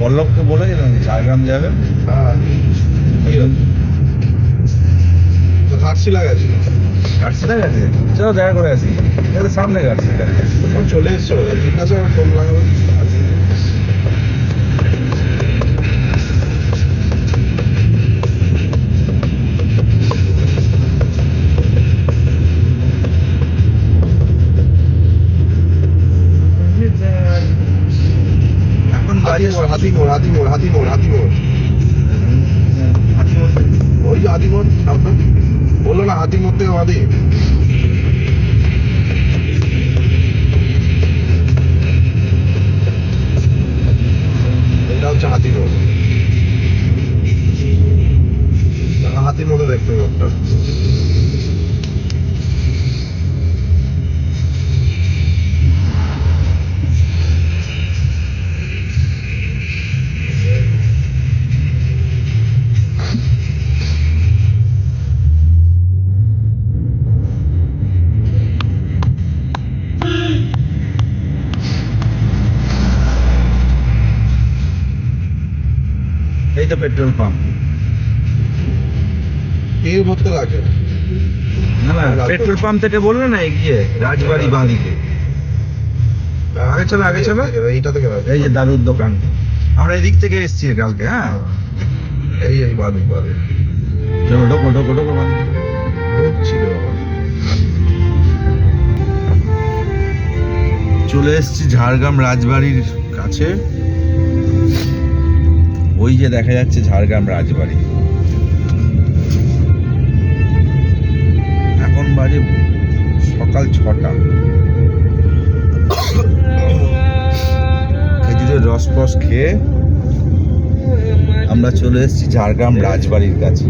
পল্লবকে বলেছিলাম ঝাড়গ্রাম যাবেন। হ্যাঁ। তো ঘাটশিলা গেছে ঘাটশিলা গেছে? চলো দেখা করে আসি। সামনে ঘাটশিলা। চলে এসছো জিজ্ঞাসা ফোন লাগাবো। এখন হাতি বাজে মোড় হাতি মোড় হাতি মোড় হাতি মোড় ওই যে বলল না হাতি আমাদের থেকে এই তো পেট্রোল পাম্প। এর মধ্যে লাগে না না পেট্রোল পাম্প থেকে বলল না এগিয়ে রাজবাড়ি আগে চলে আগে চলে এইটা থেকে এই যে দাদুর দোকান। আমরা এদিক থেকে এসছি কালকে হ্যাঁ? এই এই বাদুক বাদুক চলো ঢোকো ঢোকো ঢোকো। ছিল চলে এসেছি ঝাড়গ্রাম রাজবাড়ির কাছে। ওই যে দেখা যাচ্ছে ঝাড়গ্রাম রাজবাড়ি। এখন বাজে সকাল ছটা। খেজুরের রস ফস খেয়ে আমরা চলে এসেছি ঝাড়গ্রাম রাজবাড়ির কাছে।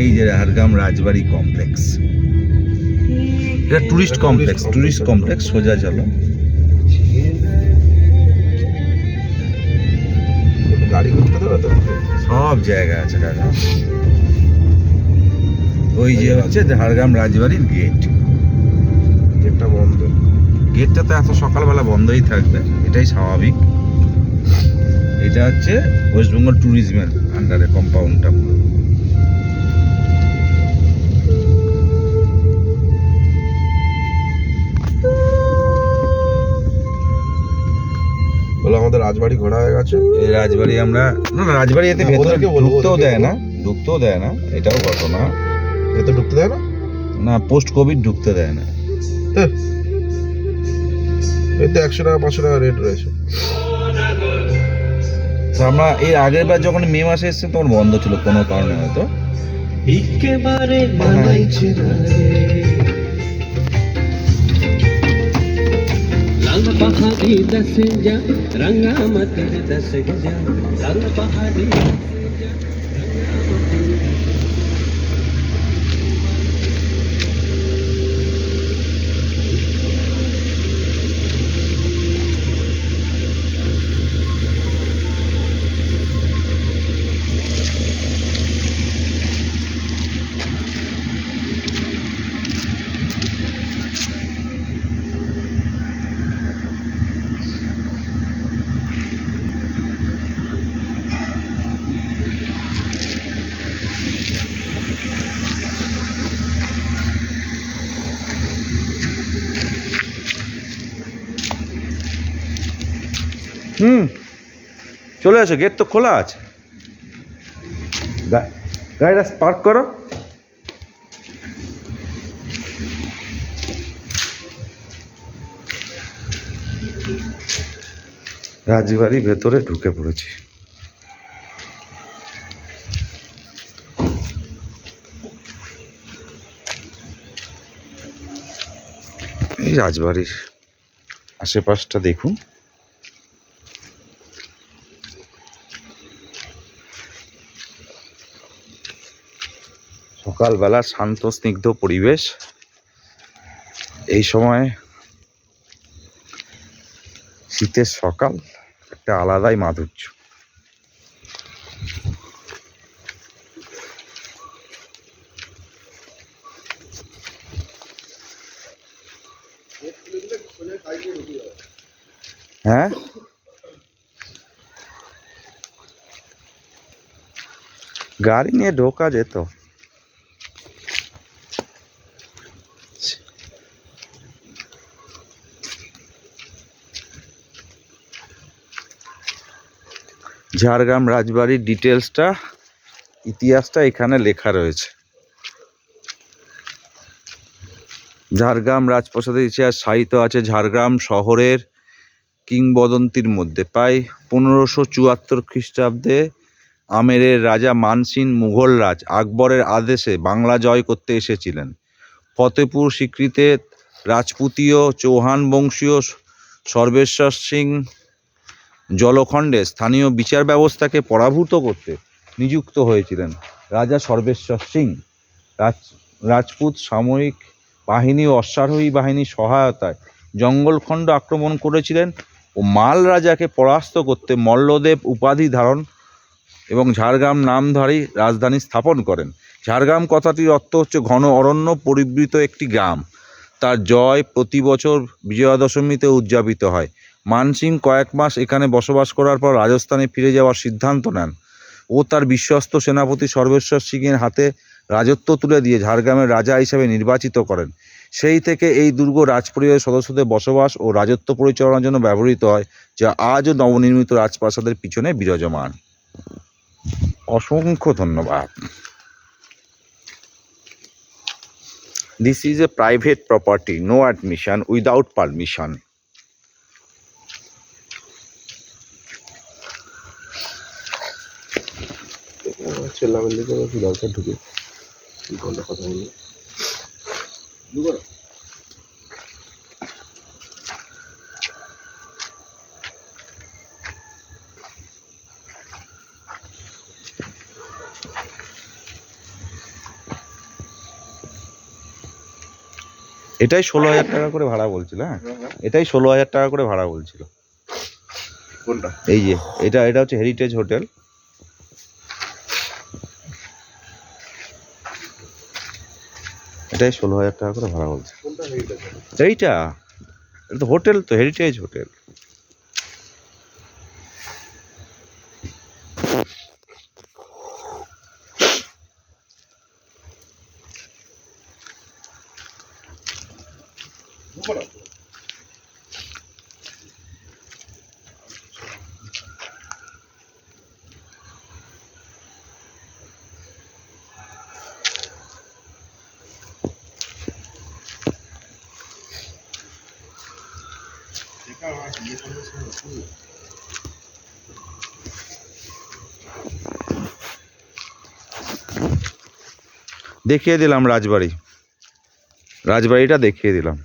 এই যে ঝাড়গ্রাম রাজবাড়ি কমপ্লেক্স। এটা টুরিস্ট কমপ্লেক্স টুরিস্ট কমপ্লেক্স সোজা চলো। গাড়ি করতে দেবে তো সব জায়গা আছে দাদা। ওই যে হচ্ছে ঝাড়গ্রাম রাজবাড়ির গেট গেটটা বন্ধ। গেটটা তো এত সকালবেলা বন্ধই থাকবে এটাই স্বাভাবিক। এটা হচ্ছে ওয়েস্ট বেঙ্গল ট্যুরিজমের আন্ডারে কম্পাউন্ডটা বলে আমাদের রাজবাড়ি ঘোরা হয়ে গেছে। এই রাজবাড়ি আমরা না না, রাজবাড়ি এতে ভেতরে ঢুকতেও দেয় না। ঢুকতেও দেয় না এটাও ঘটনা। এতে ঢুকতে দেয় না? না পোস্ট কোভিড ঢুকতে দেয় না। হ্যাঁ। এতে একশো টাকা পাঁচশো টাকা রেট রয়েছে। তো আমরা এর আগের বার যখন মে মাসে এসেছে তখন বন্ধ ছিল কোনো কারণে হয়তো। একেবারে বানাইছে लाल पहाड़ी दस जा रंगा मत दस जा लाल पहाड़ी হুম। চলে আসো গেট তো খোলা আছে। গাড়িটা পার্ক করো। রাজবাড়ি ভেতরে ঢুকে পড়েছি। রাজবাড়ির আশেপাশটা দেখুন। সকালবেলা শান্ত, স্নিগ্ধ পরিবেশ। এই সময় শীতের সকাল একটা আলাদাই মাধুর্য। হ্যাঁ? গাড়ি নিয়ে ঢোকা যেত। ঝাড়গ্রাম রাজবাড়ির ডিটেলসটা, ইতিহাসটা এখানে লেখা রয়েছে। ঝাড়গ্রাম রাজপ্রাসাদের ইতিহাস সাহিত্য আছে ঝাড়গ্রাম শহরের কিংবদন্তির মধ্যে। প্রায় পনেরোশো চুয়াত্তর খ্রিস্টাব্দে আমেরের রাজা মানসিং মুঘল রাজ আকবরের আদেশে বাংলা জয় করতে এসেছিলেন। ফতেপুর স্বীকৃতে রাজপুতীয় চৌহান বংশীয় সর্বেশ্বর সিং জলখণ্ডে স্থানীয় বিচার ব্যবস্থাকে পরাভূত করতে নিযুক্ত হয়েছিলেন রাজা সর্বেশ্বর সিং। রাজ, রাজপুত সামরিক বাহিনী ও অশ্বারোহী বাহিনীর সহায়তায় জঙ্গলখণ্ড আক্রমণ করেছিলেন ও মাল রাজাকে পরাস্ত করতে মল্লদেব উপাধি ধারণ এবং ঝাড়গ্রাম নামধারী রাজধানী স্থাপন করেন। ঝাড়গ্রাম কথাটির অর্থ হচ্ছে ঘন অরণ্য পরিবৃত একটি গ্রাম। তার জয় প্রতি বছর বিজয়া দশমীতে উদযাপিত হয়। মানসিং কয়েক মাস এখানে বসবাস করার পর রাজস্থানে ফিরে যাওয়ার সিদ্ধান্ত নেন। ও তার বিশ্বস্ত সেনাপতি সর্বেশ্বর সিংয়ের হাতে রাজত্ব তুলে দিয়ে ঝাড়গ্রামের রাজা হিসেবে নির্বাচিত করেন। সেই থেকে এই দুর্গ রাজপরিবারের সদস্যদের বসবাস ও রাজত্ব পরিচালনার জন্য ব্যবহৃত হয়, যা আজও নবনির্মিত রাজপ্রাসাদের পিছনে বিরাজমান। অসংখ্য ধন্যবাদ। This is a private property no admission without permission চেল্লামের দিকে কি দরকার ঢুকে। ঘণ্টা কথা বলি এটাই ষোলো হাজার টাকা করে ভাড়া বলছিল হ্যাঁ? এটাই ষোলো হাজার টাকা করে ভাড়া বলছিল। কোনটা? এই যে এটা এটা হচ্ছে হেরিটেজ হোটেল এটাই ষোলো হাজার টাকা করে ভাড়া বলছে। এইটা? এটা তো হোটেল তো হেরিটেজ হোটেল। দেখিয়ে দিলাম রাজবাড়ি। রাজবাড়িটা দেখিয়ে দিলাম।